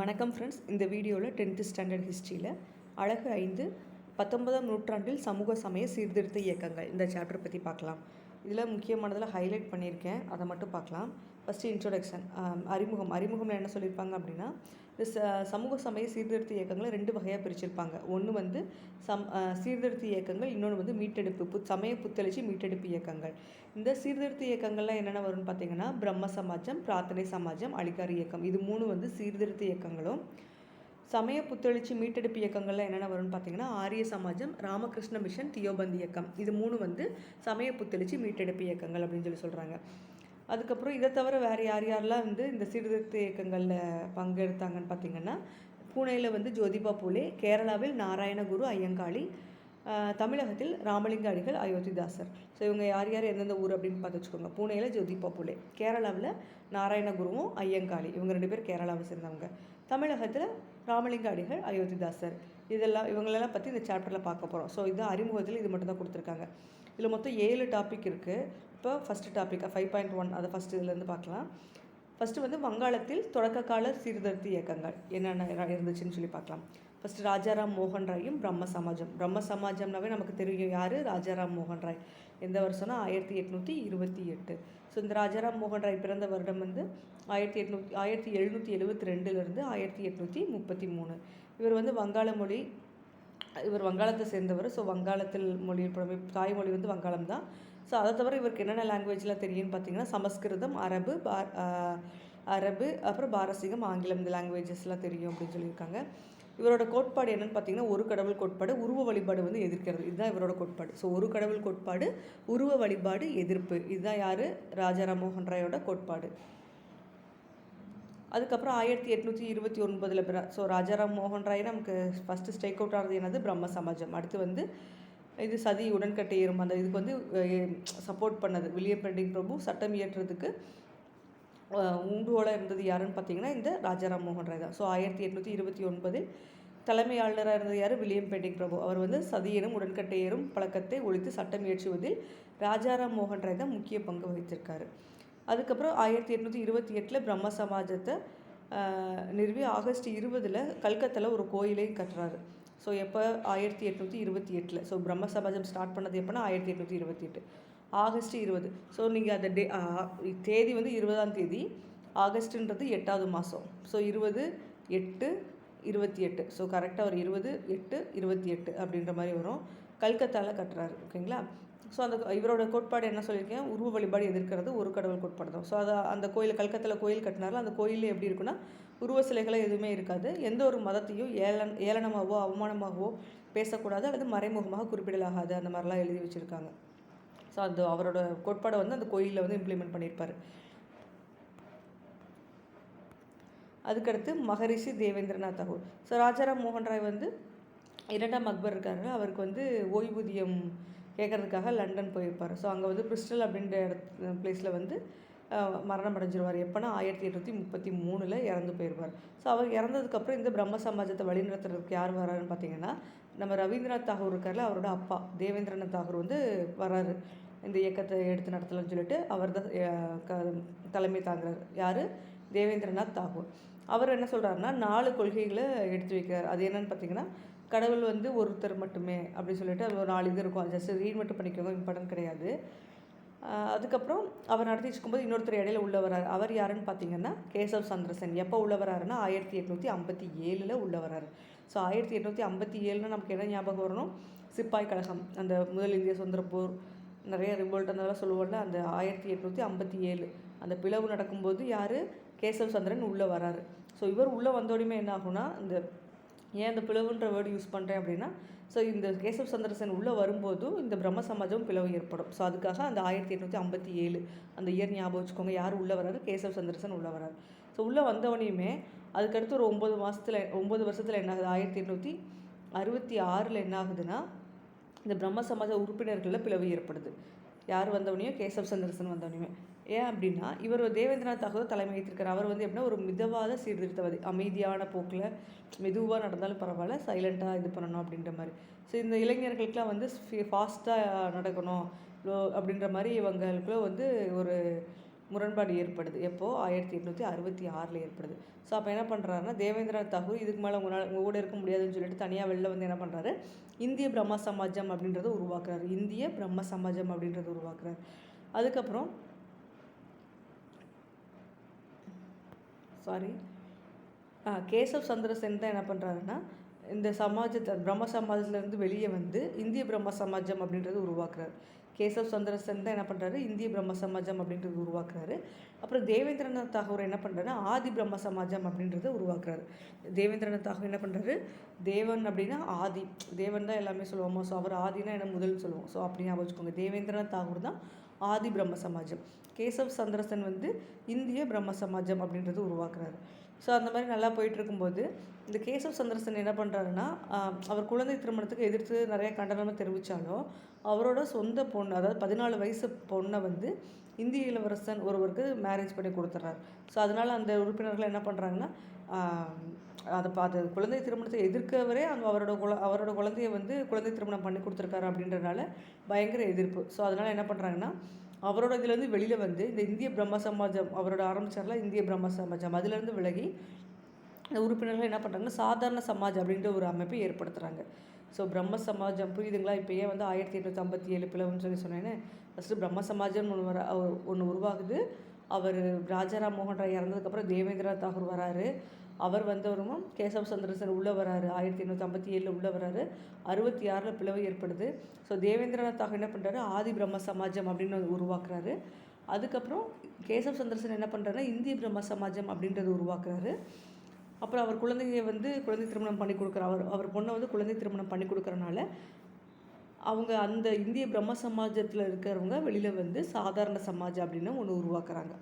வணக்கம் ஃப்ரெண்ட்ஸ் இந்த வீடியோவில் டென்த்து ஸ்டாண்டர்ட் ஹிஸ்ட்ரியில் அழகு ஐந்து பத்தொன்பதாம் நூற்றாண்டில் சமூக சமய சீர்திருத்த இயக்கங்கள். இந்த சாப்டர் பற்றி பார்க்கலாம். இதில் முக்கியமானதில் ஹைலைட் பண்ணியிருக்கேன். அதை மட்டும் பார்க்கலாம். ஃபஸ்ட்டு இன்ட்ரொடக்ஷன் um, அறிமுகம். அறிமுகம் என்ன சொல்லியிருப்பாங்க அப்படின்னா இந்த ச சமூக சமய சீர்திருத்த இயக்கங்களை ரெண்டு வகையாக பிரிச்சிருப்பாங்க. ஒன்று வந்து சம் சீர்திருத்த இயக்கங்கள் இன்னொன்று வந்து மீட்டெடுப்பு புத் சமய புத்தளிச்சு மீட்டெடுப்பு இயக்கங்கள். இந்த சீர்திருத்த இயக்கங்கள்லாம் என்னென்ன வரும்னு பார்த்தீங்கன்னா பிரம்ம சமாஜம் பிரார்த்தனை சமாஜம் அலிகார் இயக்கம். இது மூணு வந்து சீர்திருத்த இயக்கங்களும். சமய புத்தெழுச்சி மீட்டெடுப்பு இயக்கங்கள்லாம் என்னென்ன வரும்னு பார்த்தீங்கன்னா ஆரிய சமாஜம் ராமகிருஷ்ண மிஷன் தியோபந்தி இயக்கம். இது மூணு வந்து சமய புத்தெழுச்சி மீட்டெடுப்பு இயக்கங்கள் அப்படின்னு சொல்லி சொல்கிறாங்க அதுக்கப்புறம் இதை தவிர வேறு யார் யாரெல்லாம் வந்து இந்த சீர்திருத்த இயக்கங்களில் பங்கெடுத்தாங்கன்னு பார்த்தீங்கன்னா பூனேயில் வந்து ஜோதிபா பூலே கேரளாவில் நாராயணகுரு ஐயங்காளி தமிழகத்தில் ராமலிங்க அடிகள் அயோத்திதாசர். ஸோ இவங்க யார் யார் எந்தெந்த ஊர் அப்படின்னு பார்த்து வச்சுக்கோங்க. பூனேயில் ஜோதிபா புலே கேரளாவில் நாராயணகுருவும் ஐயங்காளி. இவங்க ரெண்டு பேர் கேரளாவை சேர்ந்தவங்க. தமிழகத்தில் ராமலிங்க அடிகள் அயோத்திதாசர். இதெல்லாம் இவங்களெல்லாம் பற்றி இந்த சாப்டரில் பார்க்க போகிறோம் ஸோ இது அறிமுகத்தில் இது மட்டும்தான் கொடுத்துருக்காங்க. இதில் மொத்தம் ஏழு டாபிக் இருக்குது இப்போ first topic five point one அதை ஃபஸ்ட்டு இதுலேருந்து பார்க்கலாம். ஃபஸ்ட்டு வந்து வங்காளத்தில் தொடக்க கால சீர்திருத்த இயக்கங்கள் என்னென்ன இருந்துச்சுன்னு சொல்லி பார்க்கலாம். ஃபஸ்ட்டு ராஜாராம் மோகன் ராயும் பிரம்ம சமாஜம். பிரம்ம சமாஜம்னாவே நமக்கு தெரியும் யார்? ராஜாராம் மோகன் ராய். எந்த வருஷம்னா? ஆயிரத்தி எட்நூற்றி இருபத்தி எட்டு. ஸோ இந்த ராஜாராம் மோகன் ராய் பிறந்த வருடம் வந்து ஆயிரத்தி எட்நூற்றி ஆயிரத்தி எழுநூற்றி எழுபத்தி ரெண்டுலேருந்து ஆயிரத்தி எட்நூற்றி முப்பத்தி மூணு. இவர் வந்து வங்காள மொழி இவர் வங்காளத்தை சேர்ந்தவர். ஸோ வங்காளத்தில் மொழி தாய்மொழி வந்து வங்காளம் தான் ஸோ அதை தவிர இவருக்கு என்னென்ன லாங்குவேஜ்லாம் தெரியும்னு பார்த்தீங்கன்னா சமஸ்கிருதம் அரபு பார் அரபு அப்புறம் பாரசீகம் ஆங்கிலம் இந்த லாங்குவேஜஸ்லாம் தெரியும் அப்படின்னு சொல்லியிருக்காங்க. இவரோட கோட்பாடு என்னென்னு பார்த்தீங்கன்னா ஒரு கடவுள் கோட்பாடு உருவ வழிபாடு வந்து எதிர்க்கிறது. இதுதான் இவரோட கோட்பாடு. ஸோ ஒரு கடவுள் கோட்பாடு உருவ வழிபாடு எதிர்ப்பு. இதுதான் யார்? ராஜா மோகன் ராயோட கோட்பாடு. அதுக்கப்புறம் ஆயிரத்தி எட்நூற்றி இருபத்தி ஒன்பதில் பிற ஸோ ராஜாராம் மோகன் ராய் நமக்கு ஃபஸ்ட்டு ஸ்டேக் அவுட் ஆனது என்னது? பிரம்ம சமாஜம். அடுத்து வந்து இது சதி உடன்கட்டை ஏறும். அந்த இதுக்கு வந்து சப்போர்ட் பண்ணது. வில்லியம் பெண்டிங் பிரபு சட்டம் இயற்றுறதுக்கு அஹ், ஊண்டுகோலாக இருந்தது யாருன்னு பார்த்தீங்கன்னா இந்த ராஜாராம் மோகன் ராய் தான். ஸோ ஆயிரத்தி எட்நூற்றி இருபத்தி ஒன்பதில் தலைமை ஆளுநராக இருந்தது யார்? வில்லியம் பெண்டிங் பிரபு. அவர் வந்து சதியனும் உடன்கட்டையரும் பழக்கத்தை ஒழித்து சட்டம் இயற்றுவதில் ராஜாராம் மோகன் ராய் தான் முக்கிய பங்கு வகித்திருக்காரு. அதுக்கப்புறம் ஆயிரத்தி எட்நூற்றி இருபத்தி எட்டில் பிரம்ம சமாஜத்தை நிறுவி ஆகஸ்ட் இருபதில் கல்கத்தாவில் ஒரு கோயிலையும் கட்டுறாரு. ஸோ எப்போ? ஆயிரத்தி எட்நூற்றி இருபத்தி எட்டில். ஸோ பிரம்ம சமாஜம் ஸ்டார்ட் பண்ணது எப்போனா ஆயிரத்தி எட்நூற்றி இருபத்தி எட்டு. ஆகஸ்ட் இருபது. ஸோ நீங்கள் அந்த டே தேதி வந்து இருபதாம் தேதி. ஆகஸ்ட்டுன்றது எட்டாவது மாதம் ஸோ இருபது எட்டு இருபத்தி எட்டு. ஸோ கரெக்டாக ஒரு இருபது எட்டு இருபத்தி எட்டு அப்படின்ற மாதிரி வரும். கல்கத்தாவில் கட்டுறாரு ஓகேங்களா? ஸோ அந்த இவரோட கோட்பாடு என்ன சொல்லியிருக்கேன்? உருவ வழிபாடு எதிர்க்கிறது ஒரு கடவுள் கோட்பாடு தான் ஸோ அதை அந்த கோயில் கல்கத்தாவில் கோயில் கட்டினார்ல அந்த கோயில் எப்படி இருக்குன்னா உருவ சிலைகளே எதுவுமே இருக்காது. எந்த ஒரு மதத்தையும் ஏளன் ஏளனமாகவோ அவமானமாகவோ பேசக்கூடாது அல்லது மறைமுகமாக குறிப்பிடலாகாது. அந்த மாதிரிலாம் எழுதி வச்சுருக்காங்க. ஸோ அந்த அவரோட கோட்பாடை வந்து அந்த கோயிலில் வந்து இம்ப்ளிமெண்ட் பண்ணியிருப்பார். அதுக்கடுத்து மகரிஷி தேவேந்திரநாத் தாகூர். ஸோ ராஜாராம் மோகன் ராய் வந்து இரண்டாம் அக்பர் இருக்காரு அவருக்கு வந்து ஓய்வூதியம் கேட்கறதுக்காக லண்டன் போயிருப்பார். ஸோ அங்கே வந்து பிரிஸ்டல் அப்படின்ற இடத்து பிளேஸில் வந்து மரணம் அடைஞ்சிருவார். எப்போனா ஆயிரத்தி எட்நூற்றி முப்பத்தி மூணில் இறந்து போயிடுவார் ஸோ அவர் இறந்ததுக்கப்புறம் இந்த பிரம்ம சமாஜத்தை வழிநடத்துறதுக்கு யார் வராருன்னு பார்த்தீங்கன்னா நம்ம ரவீந்திரநாத் தாகூர் இருக்கார்ல அவரோட அப்பா. தேவேந்திரநாத் தாகூர் வந்து வராரு. இந்த இயக்கத்தை எடுத்து நடத்தலன்னு சொல்லிட்டு அவர் தான் தலைமை தாங்குறார். யார்? தேவேந்திரநாத் தாகூர். அவர் என்ன சொல்கிறாருன்னா நாலு கொள்கைகளை எடுத்து வைக்கிறார். அது என்னன்னு பார்த்தீங்கன்னா கடவுள் வந்து ஒருத்தர் மட்டுமே அப்படின்னு சொல்லிட்டு அது ஒரு நாலு இது இருக்கும். ஜஸ்ட் ரீட் மட்டும் பண்ணிக்கோங்க இம்பார்ட்டன்ட் கிடையாது. அதுக்கப்புறம் அவர் நடத்தி வச்சுக்கும்போது இன்னொருத்தர் இடையில உள்ள வராரு அவர் யாருன்னு பார்த்தீங்கன்னா கேசவ் சந்திரசன். எப்போ உள்ள வராருன்னா ஆயிரத்தி எட்நூற்றி ஐம்பத்தி ஏழில் உள்ள வராரு ஸோ ஆயிரத்தி எட்நூற்றி ஐம்பத்தி ஏழுனா நமக்கு என்ன ஞாபகம் வரணும்? சிப்பாய் கழகம் அந்த முதல் இந்திய சுதந்திரப்போர் நிறைய ரிவோல்ட் அந்த சொல்லுவோம்ல அந்த ஆயிரத்தி எட்நூற்றி ஐம்பத்தி ஏழு. அந்த பிளவு நடக்கும்போது யார்? கேசவ் சந்திரன் உள்ளே வராரு ஸோ இவர் உள்ளே வந்தோடையுமே என்ன ஆகும்னா இந்த ஏன் இந்த பிளவுன்ற வேர்டு யூஸ் பண்ணுறேன் அப்படின்னா ஸோ இந்த கேசவ் சந்திரசன் உள்ளே வரும்போதும் இந்த பிரம்ம சமாஜம் பிளவு ஏற்படும். ஸோ அதுக்காக அந்த ஆயிரத்தி எட்நூற்றி ஐம்பத்தி ஏழு அந்த இயர் ஞாபகம் வச்சுக்கோங்க. யார் உள்ளே வராரு கேசவ் சந்திரசன் உள்ளே வராரு. ஸோ உள்ளே வந்தவனையுமே அதுக்கடுத்து ஒரு ஒம்பது மாதத்தில் ஒம்பது வருஷத்தில் என்ன ஆகுது? ஆயிரத்தி எட்நூற்றி அறுபத்தி ஆறில் என்ன ஆகுதுன்னா இந்த பிரம்ம சமாஜ உறுப்பினர்களில் பிளவு ஏற்படுது. யார் வந்தவனையும் கேசவ் சந்திரசன் வந்தவனையுமே. ஏன் அப்படின்னா இவர் தேவேந்திரநாத் தாகூர் தலைமை வைத்திருக்கிறார் அவர் வந்து எப்படின்னா ஒரு மிதவாத சீர்திருத்தவாதி. அமைதியான போக்கில் மெதுவாக நடந்தாலும் பரவாயில்ல சைலண்ட்டாக இது பண்ணணும் அப்படின்ற மாதிரி. ஸோ இந்த இளைஞர்களுக்கெலாம் வந்து ஃபாஸ்ட்டாக நடக்கணும் லோ அப்படின்ற மாதிரி இவங்களுக்குள்ள வந்து ஒரு முரண்பாடு ஏற்படுது. எப்போது ஆயிரத்தி எட்நூற்றி அறுபத்தி ஆறில் ஏற்படுது. ஸோ அப்போ என்ன பண்ணுறாருன்னா தேவேந்திரநாத் தாகூர் இதுக்கு மேலே உங்களால் உங்கள் கூட இருக்க முடியாதுன்னு சொல்லிட்டு தனியாக வெளில வந்து என்ன பண்ணுறாரு இந்திய பிரம்ம சமாஜம் அப்படின்றத உருவாக்குறாரு. இந்திய பிரம்ம சமாஜம் அப்படின்றத உருவாக்குறாரு. அதுக்கப்புறம் சாரி கேசவ் சந்திரசென் தான் என்ன பண்ணுறாருன்னா இந்த சமாஜத்தை பிரம்ம சமாஜத்துலேருந்து வெளியே வந்து இந்திய பிரம்ம சமாஜம் அப்படின்றது உருவாக்குறாரு. கேசவ் சந்திரசன் தான் என்ன பண்ணுறாரு இந்திய பிரம்ம சமாஜம் அப்படின்றது உருவாக்குறாரு. அப்புறம் தேவேந்திரநாத் தாகூர் என்ன பண்ணுறாருன்னா ஆதி பிரம்ம சமாஜம் அப்படின்றத உருவாக்குறாரு. தேவேந்திரநாத் தாகூர் என்ன பண்ணுறாரு தேவன் அப்படின்னா ஆதி. தேவன் தான் எல்லாமே சொல்லுவோமா. ஸோ அவர் ஆதினா என்ன? முதல் சொல்லுவோம். ஸோ அப்படி ஞாபகம் வச்சுக்கோங்க. தேவேந்திரநாத் தாகூர் தான் ஆதி பிரம்ம சமாஜம். கேசவ் சந்திரசன் வந்து இந்திய பிரம்ம சமாஜம் அப்படின்றது உருவாக்குறாரு. ஸோ அந்த மாதிரி நல்லா போயிட்டுருக்கும்போது இந்த கேசவ் சந்திரசன் என்ன பண்ணுறாருன்னா அவர் குழந்தை திருமணத்துக்கு எதிர்த்து நிறைய கண்டனமாக தெரிவித்தாலும் அவரோட சொந்த பொண்ணு அதாவது பதினாலு வயசு பொண்ணை வந்து இந்திய இளவரசன் ஒருவருக்கு மேரேஜ் பண்ணி கொடுத்துட்றாரு ஸோ அதனால் அந்த உறுப்பினர்கள் என்ன பண்ணுறாங்கன்னா அதை பார்த்து குழந்தை திருமணத்தை எதிர்க்கவரே அந்த அவரோட குல அவரோட குழந்தைய வந்து குழந்தை திருமணம் பண்ணி கொடுத்துருக்காரு அப்படின்றனால பயங்கர எதிர்ப்பு. ஸோ அதனால் என்ன பண்ணுறாங்கன்னா அவரோட இதுலேருந்து வெளியில் வந்து இந்த இந்திய பிரம்ம சமாஜம் அவரோட ஆரம்பிச்சார்ல இந்திய பிரம்ம சமாஜம். அதுலேருந்து விலகி இந்த உறுப்பினர்கள் என்ன பண்ணுறாங்கன்னா சாதாரண சமாஜ் அப்படின்ற ஒரு அமைப்பை ஏற்படுத்துகிறாங்க ஸோ பிரம்ம சமாஜம் புரியுதுங்களா? இப்போ ஏன் வந்து ஆயிரத்தி எட்நூற்றி ஐம்பத்தி ஏழு பிளவுன்னு சொல்லி சொன்னேன்னு? ஃபஸ்ட்டு பிரம்ம சமாஜம்னு ஒன்று வர ஒன்று உருவாகுது. அவர் ராஜாராம் மோகன் ராய் இறந்ததுக்கப்புறம் தேவேந்திர தாகூர் வராரு. அவர் வந்தவரும் கேசவ சந்திரசன் உள்ளே வராரு. ஆயிரத்தி எண்ணூற்றி ஐம்பத்தி ஏழில் உள்ளே வராரு. அறுபத்தி ஆறில் பிளவு ஏற்படுது. ஸோ தேவேந்திரநாத் தாகூர் என்ன பண்ணுறாரு ஆதி பிரம்ம சமாஜம் அப்படின்னு உருவாக்குறாரு. அதுக்கப்புறம் கேசவ் சந்திரசன் என்ன பண்ணுறாருன்னா இந்திய பிரம்ம சமாஜம் அப்படின்றத உருவாக்குறாரு. அப்புறம் அவர் குழந்தைய வந்து குழந்தை திருமணம் பண்ணி கொடுக்குற அவர் அவர் பொண்ணை வந்து குழந்தை திருமணம் பண்ணி கொடுக்குறனால அவங்க அந்த இந்திய பிரம்ம சமாஜத்தில் இருக்கிறவங்க வெளியில் வந்து சாதாரண சமாஜம் அப்படின்னு ஒன்று உருவாக்குறாங்க.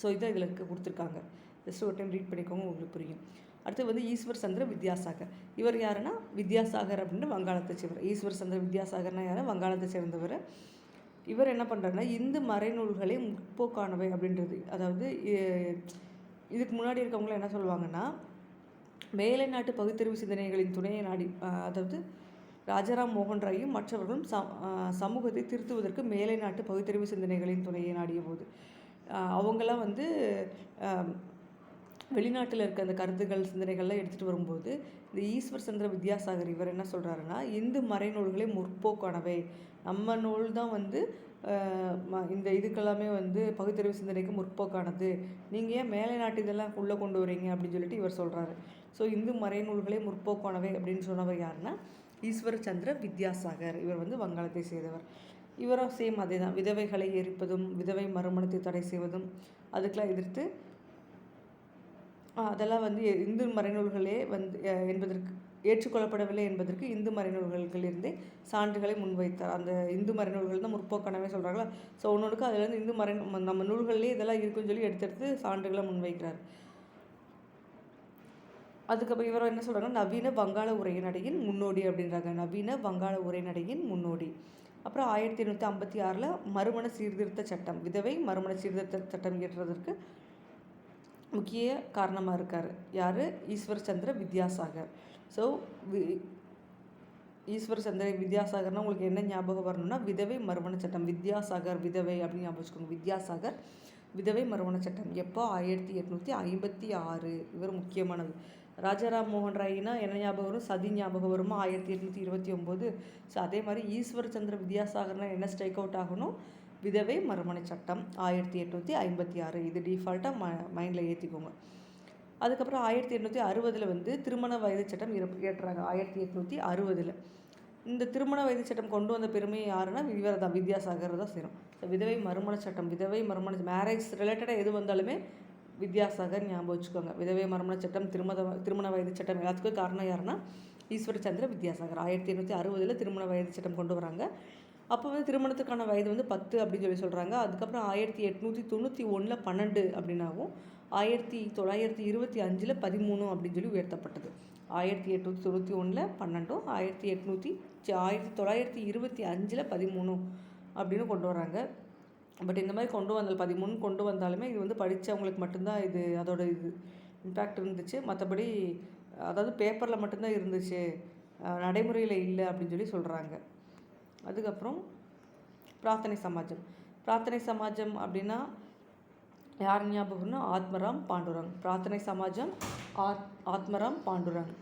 ஸோ இதை இதில் கொடுத்துருக்காங்க. ஜஸ்ட் ஒரு டைம் ரீட் பண்ணிக்கோங்க உங்களுக்கு புரியும். அடுத்து வந்து ஈஸ்வர் சந்திர வித்யாசாகர். இவர் யாருன்னா வித்யாசாகர் அப்படின்னு வங்காளத்தை சேர்ந்தவர். ஈஸ்வர் சந்திர வித்யாசாகர்னா யார்? வங்காளத்தை சேர்ந்தவர். இவர் என்ன பண்ணுறாருன்னா இந்து மறைநூல்களை முற்போக்கானவை அப்படின்றது. அதாவது இதுக்கு முன்னாடி இருக்கவங்களாம் என்ன சொல்லுவாங்கன்னா மேலை நாட்டு பகுத்தறிவு சிந்தனைகளின் துணையை நாடி அதாவது ராஜாராம் மோகன் ராயும் மற்றவர்களும் சமூகத்தை திருத்துவதற்கு மேலை நாட்டு பகுத்தறிவு சிந்தனைகளின் துணையை நாடிய போது அவங்களாம் வந்து வெளிநாட்டில் இருக்க அந்த கருத்துக்கள் சிந்தனைகள்லாம் எடுத்துகிட்டு வரும்போது இந்த ஈஸ்வர் சந்திர வித்யாசாகர் இவர் என்ன சொல்கிறாருன்னா இந்து மறைநூல்களே முற்போக்கானவை. நம்ம நூல் தான் வந்து இந்த இதுக்கெல்லாமே வந்து பகுத்தறிவு சிந்தனைக்கு முற்போக்கானது. நீங்கள் ஏன் மேலை நாட்டு இதெல்லாம் உள்ளே கொண்டு வரீங்க அப்படின்னு சொல்லிட்டு இவர் சொல்கிறாரு ஸோ இந்து மறைநூல்களே முற்போக்கானவை அப்படின்னு சொன்னவர் யாருன்னா ஈஸ்வர சந்திர வித்யாசாகர். இவர் வந்து வங்காளத்தை சேர்ந்தவர். இவரும் சேம் அதே தான் விதவைகளை எரிப்பதும் விதவை மறுமணத்தை தடை செய்வதும் அதுக்கெலாம் எதிர்த்து அதெல்லாம் வந்து இந்து மறைநூல்களே வந்து என்பதற்கு ஏற்றுக்கொள்ளப்படவில்லை என்பதற்கு இந்து மறைநூல்களிலிருந்தே சான்றுகளை முன்வைத்தார். அந்த இந்து மறைநூல்கள் தான் முற்போக்கானவே சொல்கிறாங்களா ஸோ ஒன்றுக்கு அதுலேருந்து இந்து மறை நம்ம நூல்கள்லேயே இதெல்லாம் இருக்குன்னு சொல்லி எடுத்தெடுத்து சான்றுகளை முன்வைக்கிறார். அதுக்கப்புறம் இவர் என்ன சொல்கிறாங்க நவீன வங்காள உரைநடையின் முன்னோடி அப்படின்றாங்க. நவீன வங்காள உரைநடையின் முன்னோடி. அப்புறம் ஆயிரத்தி எண்ணூற்றி ஐம்பத்தி ஆறில் மறுமண சீர்திருத்த சட்டம். விதவை மறுமண சீர்திருத்த சட்டம் இயற்றுவதற்கு முக்கிய காரணமாக இருக்கார். யார்? ஈஸ்வர் சந்திர வித்யாசாகர். ஸோ ஈஸ்வர் சந்திர வித்யாசாகர்னால் உங்களுக்கு என்ன ஞாபகம் வரணும்னா விதவை மறுமண சட்டம். வித்யாசாகர் விதவை அப்படின்னு ஞாபகம் வச்சுக்கோங்க. வித்யாசாகர் விதவை மறுமண சட்டம். எப்போ? ஆயிரத்தி எட்நூற்றி ஐம்பத்தி ஆறு. இவர் முக்கியமானது. ராஜாராம் மோகன் ராயினா என்ன ஞாபகம் வரும்? சதி ஞாபகம் வருமா? ஆயிரத்தி எட்நூற்றி இருபத்தி ஒம்பது. ஸோ அதே மாதிரி ஈஸ்வர் சந்திர வித்யாசாகர்னா என்ன ஸ்ட்ரைக் அவுட் ஆகணும்? விதவை மறுமண சட்டம் ஆயிரத்தி எட்நூற்றி ஐம்பத்தி ஆறு. இது டிஃபால்ட்டாக ம மைண்டில் ஏற்றிக்கோங்க அதுக்கப்புறம் ஆயிரத்தி எட்நூற்றி அறுபதில் வந்து திருமண வயது சட்டம் ஏற்றுறாங்க ஆயிரத்தி எட்நூற்றி அறுபதில். இந்த திருமண வயது சட்டம் கொண்டு வந்த பெருமையை யாருன்னா இவர் தான் வித்யாசாகர் தான் செய்கிறோம் ஸோ விதவை மறுமண சட்டம் விதவை மறுமண மேரேஜ் ரிலேட்டடாக எது வந்தாலுமே வித்யாசாகர் ஞாபகம் வச்சுக்கோங்க. விதவை மறுமண சட்டம் திருமண திருமண வயது சட்டம் எல்லாத்துக்கும் காரணம் யாருன்னா ஈஸ்வர சந்திர வித்யாசாகர். ஆயிரத்தி எண்ணூற்றி அறுபதில் திருமண வயது சட்டம் கொண்டு வராங்க. அப்போ வந்து திருமணத்துக்கான வயது வந்து பத்து அப்படின்னு சொல்லி சொல்கிறாங்க அதுக்கப்புறம் ஆயிரத்தி எட்நூற்றி தொண்ணூற்றி ஒன்றில் பன்னெண்டு அப்படின்னாவும் ஆயிரத்தி தொள்ளாயிரத்தி இருபத்தி அஞ்சில் பதிமூணு அப்படின்னு சொல்லி உயர்த்தப்பட்டது. ஆயிரத்தி எட்நூற்றி தொண்ணூற்றி ஒன்றில் பன்னெண்டும் ஆயிரத்தி எட்நூற்றி ஆயிரத்தி தொள்ளாயிரத்தி இருபத்தி அஞ்சில் பதிமூணு அப்படின்னு கொண்டு வராங்க. பட் இந்த மாதிரி கொண்டு வந்தால் பதிமூணு கொண்டு வந்தாலுமே இது வந்து படித்தவங்களுக்கு மட்டும்தான் இது அதோட இது இம்பேக்ட் இருந்துச்சு. மற்றபடி அதாவது பேப்பரில் மட்டும்தான் இருந்துச்சு. நடைமுறையில் இல்லை அப்படின்னு சொல்லி சொல்கிறாங்க அதுக்கப்புறம் பிரார்த்தனை சமாஜம். பிரார்த்தனை சமாஜம் அப்படின்னா யார் ஞாபகம்னா ஆத்மராம் பாண்டுரங். பிரார்த்தனை சமாஜம் ஆத் ஆத்மராம் பாண்டுரங்.